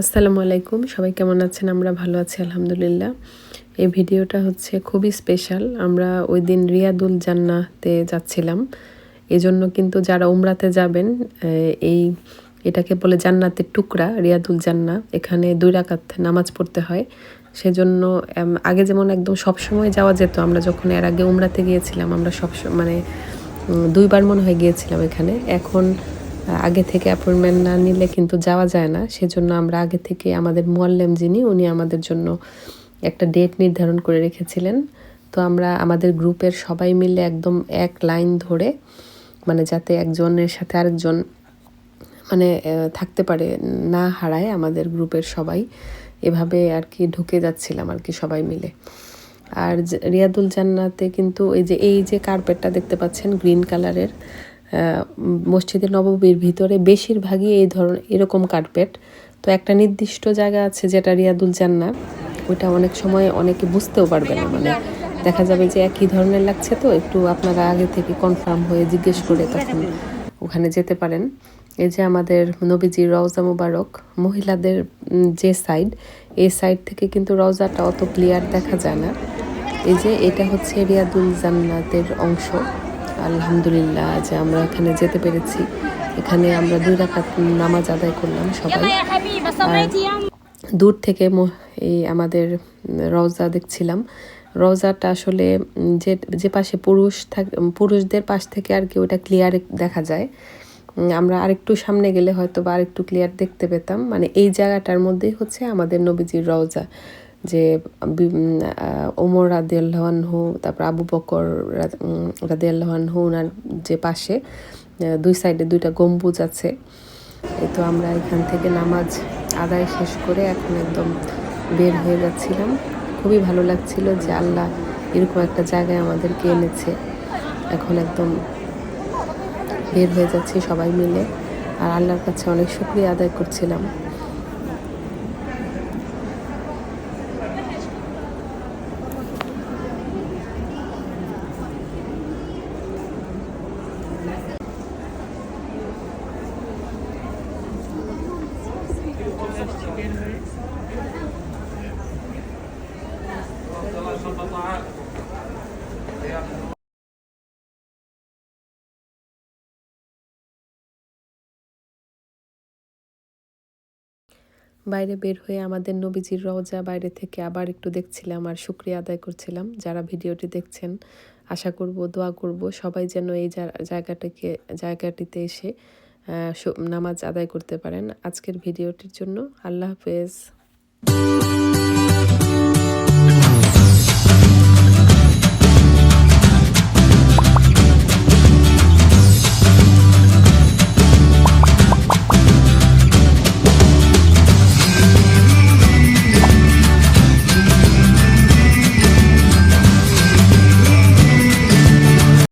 আসসালামু আলাইকুম। সবাই কেমন আছেন? আমরা ভালো আছি, আলহামদুলিল্লাহ। এই ভিডিওটা হচ্ছে খুবই স্পেশাল আমরা ওই দিন রিয়াদুল জান্নাতে যাচ্ছিলাম। এজন্য কিন্তু যারা উমরাতে যাবেন এই এটাকে বলে জান্নাতের টুকরা, রিয়াদুল জান্না এখানে দুই রাকাত নামাজ পড়তে হয়। সেজন্য আগে যেমন একদম সব সময় যাওয়া যেত, আমরা যখন এর আগে উমরাতে গিয়েছিলাম, আমরা সব মানে দুইবার মনে হয় গিয়েছিলাম এখানে। এখন আগে থেকে অ্যাপয়েন্টমেন্ট না নিলে কিন্তু যাওয়া যায় না। সেজন্য আমরা আগে থেকে আমাদের মোয়াল্লেম যিনি, উনি আমাদের জন্য একটা ডেট নির্ধারণ করে রেখেছিলেন। তো আমরা আমাদের গ্রুপের সবাই মিলে একদম এক লাইন ধরে মানে যাতে একজনের সাথে আরেকজন মানে থাকতে পারে, না হারায় আমাদের গ্রুপের সবাই। এভাবে আর কি ঢুকে যাচ্ছিলাম আর কি সবাই মিলে। আর রিয়াদুল জান্নাতে কিন্তু এই যে এই যে কার্পেটটা দেখতে পাচ্ছেন গ্রিন কালারের মসজিদে নববীর ভিতরে বেশিরভাগই এই ধরনের, এরকম কার্পেট তো একটা নির্দিষ্ট জায়গা আছে যেটা রিয়াদুল জান্না ওইটা অনেক সময় অনেকে বুঝতেও পারবে না। মানে দেখা যাবে যে একই ধরনের লাগছে তো, একটু আপনারা আগে থেকে কনফার্ম হয়ে জিজ্ঞেস করে তখন ওখানে যেতে পারেন। এই যে আমাদের নবীজির রওজা মুবারক, মহিলাদের যে সাইড এই সাইড থেকে কিন্তু রওজাটা অত ক্লিয়ার দেখা যায় না। এই যে এটা হচ্ছে রিয়াদুল জান্নাতের অংশ। আলহামদুলিল্লাহ যে আমরা এখানে যেতে পেরেছি। এখানে আমরা দুই রাকাত নামাজ আদায় করলাম সবাই। দূর থেকে এই আমাদের রওজা দেখছিলাম। রওজাটা আসলে যে যে পাশে পুরুষ থাক পুরুষদের পাশ থেকে আর কি ওটা ক্লিয়ার দেখা যায়। আমরা আরেকটু সামনে গেলে হয়তো বা আরেকটু ক্লিয়ার দেখতে পেতাম। মানে এই জায়গাটার মধ্যেই হচ্ছে আমাদের নবীজির রওজা। যে ওমর রাদি আল্লাহানহু তারপর আবু বকর রাদি ওনার যে পাশে দুই সাইডে দুইটা গম্বুজ আছে। তো আমরা এখান থেকে নামাজ আদায় শেষ করে এখন একদম বের হয়ে যাচ্ছিলাম। খুবই ভালো লাগছিল যে আল্লাহ এরকম একটা জায়গায় আমাদেরকে এনেছে। এখন একদম বের হয়ে যাচ্ছি সবাই মিলে। আর আল্লাহর কাছে অনেক শুক্রিয়া আদায় করছিলাম। বাইরে বের হয়ে আমাদের নবীজির রওজা বাইরে থেকে আবার একটু দেখছিলাম আর শুক্রিয়া আদায় করছিলাম। যারা ভিডিওটি দেখছেন, আশা করব, দোয়া করব, সবাই যেন এই জায়গাটাকে, জায়গাটিতে এসে নামাজ আদায় করতে পারেন। আজকের ভিডিওটির জন্য আল্লাহ হাফেজ।